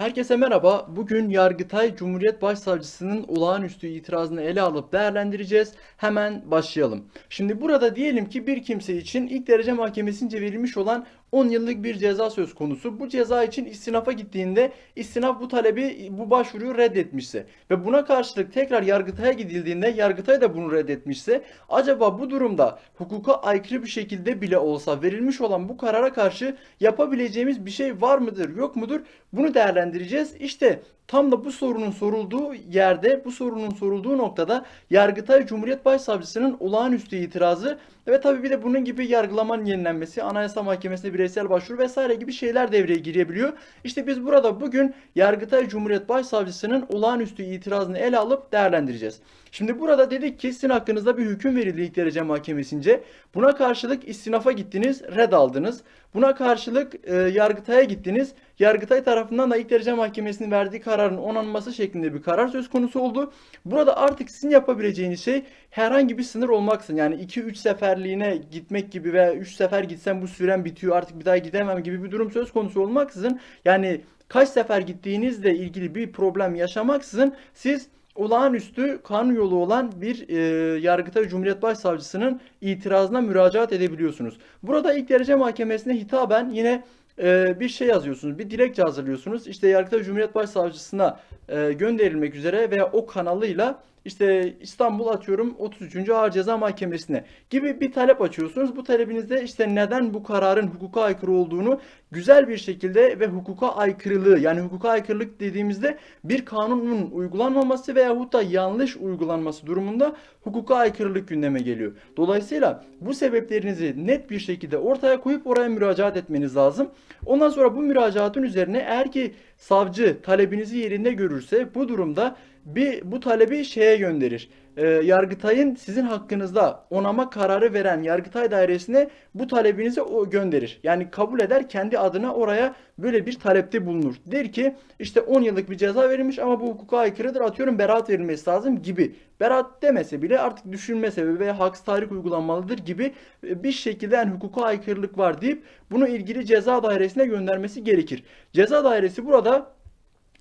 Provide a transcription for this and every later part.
Herkese merhaba. Bugün Yargıtay Cumhuriyet Başsavcısının olağanüstü itirazını ele alıp değerlendireceğiz. Hemen başlayalım. Şimdi burada diyelim ki bir kimse için ilk derece mahkemesince verilmiş olan 10 yıllık bir ceza söz konusu. Bu ceza için istinafa gittiğinde istinaf bu talebi, bu başvuruyu reddetmişse ve buna karşılık tekrar Yargıtay'a gidildiğinde Yargıtay da bunu reddetmişse acaba bu durumda hukuka aykırı bir şekilde bile olsa verilmiş olan bu karara karşı yapabileceğimiz bir şey var mıdır, yok mudur? Bunu değerlendireceğiz. İşte tam da bu sorunun sorulduğu yerde, bu sorunun sorulduğu noktada Yargıtay Cumhuriyet Başsavcısının olağanüstü itirazı ve tabii bir de bunun gibi yargılamanın yenilenmesi, Anayasa Mahkemesi'ne bireysel başvuru vesaire gibi şeyler devreye girebiliyor. İşte biz burada bugün Yargıtay Cumhuriyet Başsavcısının olağanüstü itirazını ele alıp değerlendireceğiz. Şimdi burada dedik ki sizin hakkınızda bir hüküm verildi ilk derece mahkemesince. Buna karşılık istinafa gittiniz, red aldınız. Buna karşılık e, Yargıtay'a gittiniz. Yargıtay tarafından da ilk derece mahkemesinin verdiği kararın onanması şeklinde bir karar söz konusu oldu. Burada artık sizin yapabileceğiniz şey herhangi bir sınır olmaksın. Yani 2-3 seferliğine gitmek gibi veya 3 sefer gitsem bu süren bitiyor artık bir daha gidemem gibi bir durum söz konusu olmaksızın yani kaç sefer gittiğinizle ilgili bir problem yaşamaksızın siz olağanüstü kanun yolu olan bir e, Yargıtay Cumhuriyet Başsavcısının itirazına müracaat edebiliyorsunuz. Burada ilk derece mahkemesine hitaben yine e, bir şey yazıyorsunuz, bir dilekçe hazırlıyorsunuz. İşte Yargıtay Cumhuriyet Başsavcısına e, gönderilmek üzere veya o kanalıyla işte İstanbul atıyorum 33. Ağır Ceza Mahkemesi'ne gibi bir talep açıyorsunuz. Bu talebinizde işte neden bu kararın hukuka aykırı olduğunu güzel bir şekilde ve hukuka aykırılığı yani hukuka aykırılık dediğimizde bir kanunun uygulanmaması veyahut da yanlış uygulanması durumunda hukuka aykırılık gündeme geliyor. Dolayısıyla bu sebeplerinizi net bir şekilde ortaya koyup oraya müracaat etmeniz lazım. Ondan sonra bu müracaatın üzerine eğer ki savcı talebinizi yerinde görürse bu durumda bir bu talebi şeye gönderir. Ee, Yargıtay'ın sizin hakkınızda onama kararı veren Yargıtay dairesine bu talebinizi o gönderir. Yani kabul eder kendi adına oraya böyle bir talepte bulunur. Der ki işte 10 yıllık bir ceza verilmiş ama bu hukuka aykırıdır atıyorum beraat verilmesi lazım gibi. Beraat demese bile artık düşünme sebebi veya haksız tahrik uygulanmalıdır gibi bir şekilde yani hukuka aykırılık var deyip bunu ilgili ceza dairesine göndermesi gerekir. Ceza dairesi burada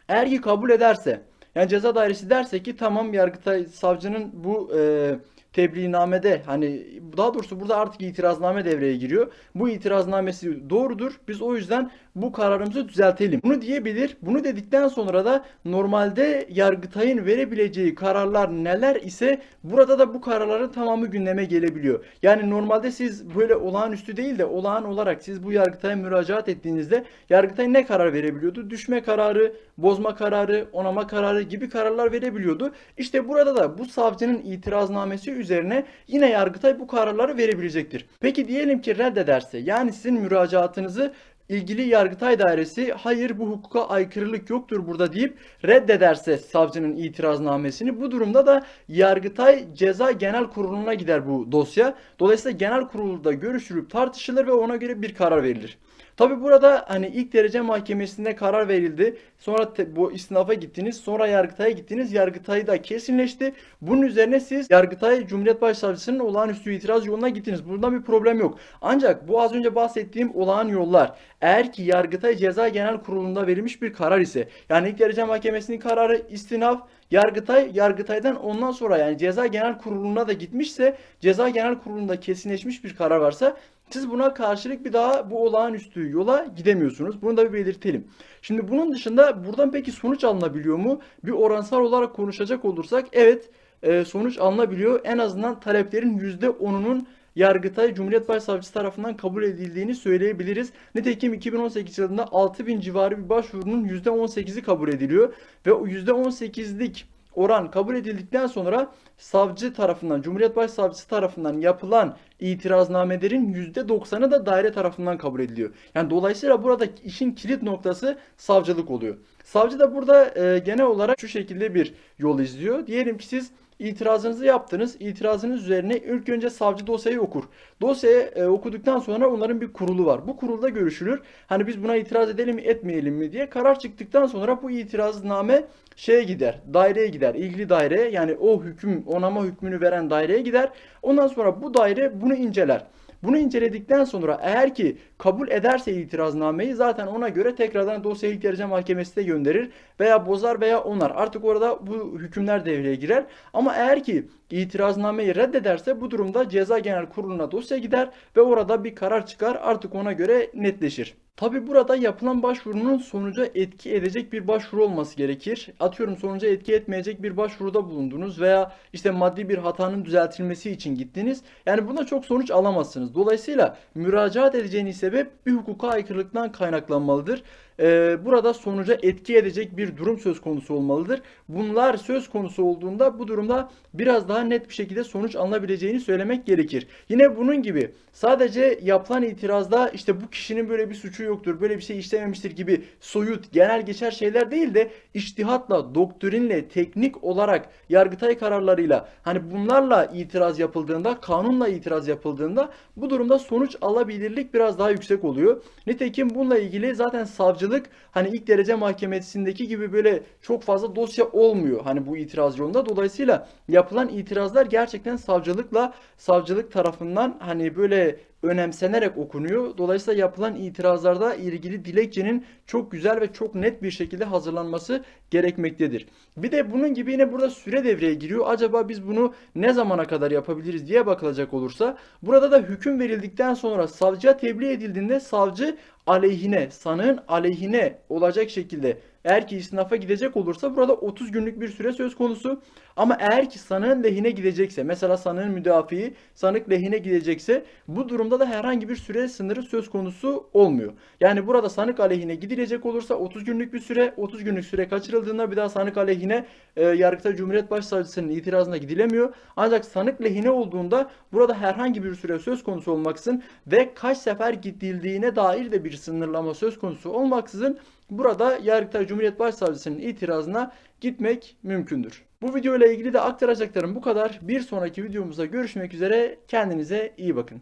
eğer ki kabul ederse yani ceza dairesi derse ki tamam Yargıtay savcının bu e, tebliğnamede hani daha doğrusu burada artık itirazname devreye giriyor. Bu itiraznamesi doğrudur. Biz o yüzden bu kararımızı düzeltelim. Bunu diyebilir. Bunu dedikten sonra da normalde Yargıtay'ın verebileceği kararlar neler ise burada da bu kararların tamamı gündeme gelebiliyor. Yani normalde siz böyle olağanüstü değil de olağan olarak siz bu Yargıtay'a müracaat ettiğinizde Yargıtay ne karar verebiliyordu? Düşme kararı, bozma kararı, onama kararı gibi kararlar verebiliyordu. İşte burada da bu savcının itiraznamesi üzerine yine Yargıtay bu kararları verebilecektir. Peki diyelim ki reddederse yani sizin müracaatınızı ilgili Yargıtay Dairesi hayır bu hukuka aykırılık yoktur burada deyip reddederse savcının itiraznamesini bu durumda da Yargıtay Ceza Genel Kurulu'na gider bu dosya. Dolayısıyla genel kurulda görüşülüp tartışılır ve ona göre bir karar verilir. Tabi burada hani ilk derece mahkemesinde karar verildi. Sonra te, bu istinafa gittiniz. Sonra Yargıtay'a gittiniz. Yargıtay da kesinleşti. Bunun üzerine siz Yargıtay Cumhuriyet Başsavcısının olağanüstü itiraz yoluna gittiniz. Burada bir problem yok. Ancak bu az önce bahsettiğim olağan yollar eğer ki Yargıtay Ceza Genel Kurulu'nda verilmiş bir karar ise yani ilk derece mahkemesinin kararı istinaf Yargıtay, Yargıtay'dan ondan sonra yani Ceza Genel Kurulu'na da gitmişse, Ceza Genel Kurulu'nda kesinleşmiş bir karar varsa siz buna karşılık bir daha bu olağanüstü yola gidemiyorsunuz. Bunu da bir belirtelim. Şimdi bunun dışında buradan peki sonuç alınabiliyor mu? Bir oransal olarak konuşacak olursak evet e, sonuç alınabiliyor. En azından taleplerin %10'unun Yargıtay Cumhuriyet Başsavcısı tarafından kabul edildiğini söyleyebiliriz. Nitekim 2018 yılında 6000 civarı bir başvurunun %18'i kabul ediliyor ve o %18'lik oran kabul edildikten sonra savcı tarafından, Cumhuriyet Başsavcısı tarafından yapılan itiraznamelerin %90'ı da daire tarafından kabul ediliyor. Yani dolayısıyla burada işin kilit noktası savcılık oluyor. Savcı da burada e, genel olarak şu şekilde bir yol izliyor. Diyelim ki siz itirazınızı yaptınız. İtirazınız üzerine ilk önce savcı dosyayı okur. Dosyayı e, okuduktan sonra onların bir kurulu var. Bu kurulda görüşülür. Hani biz buna itiraz edelim mi etmeyelim mi diye karar çıktıktan sonra bu itirazname şeye gider. Daireye gider. ilgili daireye yani o hüküm onama hükmünü veren daireye gider. Ondan sonra bu daire bunu inceler. Bunu inceledikten sonra eğer ki kabul ederse itiraznameyi zaten ona göre tekrardan dosya ilk derece mahkemesine gönderir veya bozar veya onar. Artık orada bu hükümler devreye girer. Ama eğer ki itiraznameyi reddederse bu durumda Ceza Genel Kurulu'na dosya gider ve orada bir karar çıkar. Artık ona göre netleşir. Tabi burada yapılan başvurunun sonuca etki edecek bir başvuru olması gerekir. Atıyorum sonuca etki etmeyecek bir başvuruda bulundunuz veya işte maddi bir hatanın düzeltilmesi için gittiniz. Yani buna çok sonuç alamazsınız. Dolayısıyla müracaat edeceğiniz sebep bir hukuka aykırılıktan kaynaklanmalıdır. Ee, burada sonuca etki edecek bir durum söz konusu olmalıdır. Bunlar söz konusu olduğunda bu durumda biraz daha net bir şekilde sonuç alınabileceğini söylemek gerekir. Yine bunun gibi sadece yapılan itirazda işte bu kişinin böyle bir suçu yoktur, böyle bir şey işlememiştir gibi soyut, genel geçer şeyler değil de içtihatla, doktrinle, teknik olarak Yargıtay kararlarıyla hani bunlarla itiraz yapıldığında, kanunla itiraz yapıldığında bu durumda sonuç alabilirlik biraz daha yüksek oluyor. Nitekim bununla ilgili zaten savcılık hani ilk derece mahkemesindeki gibi böyle çok fazla dosya olmuyor hani bu itiraz yolunda. Dolayısıyla yapılan itirazlar gerçekten savcılıkla savcılık tarafından hani böyle önemsenerek okunuyor. Dolayısıyla yapılan itirazlarda ilgili dilekçenin çok güzel ve çok net bir şekilde hazırlanması gerekmektedir. Bir de bunun gibi yine burada süre devreye giriyor. Acaba biz bunu ne zamana kadar yapabiliriz diye bakılacak olursa burada da hüküm verildikten sonra savcıya tebliğ edildiğinde savcı aleyhine, sanığın aleyhine olacak şekilde eğer ki isnafa gidecek olursa burada 30 günlük bir süre söz konusu. Ama eğer ki sanığın lehine gidecekse mesela sanığın müdafiği sanık lehine gidecekse bu durumda da herhangi bir süre sınırı söz konusu olmuyor. Yani burada sanık aleyhine gidilecek olursa 30 günlük bir süre 30 günlük süre kaçırıldığında bir daha sanık aleyhine e, Yargıtay Cumhuriyet Başsavcısının itirazına gidilemiyor. Ancak sanık lehine olduğunda burada herhangi bir süre söz konusu olmaksızın ve kaç sefer gidildiğine dair de bir sınırlama söz konusu olmaksızın burada Yargıtay Cumhuriyet Başsavcısının itirazına gitmek mümkündür. Bu video ile ilgili de aktaracaklarım bu kadar. Bir sonraki videomuzda görüşmek üzere. Kendinize iyi bakın.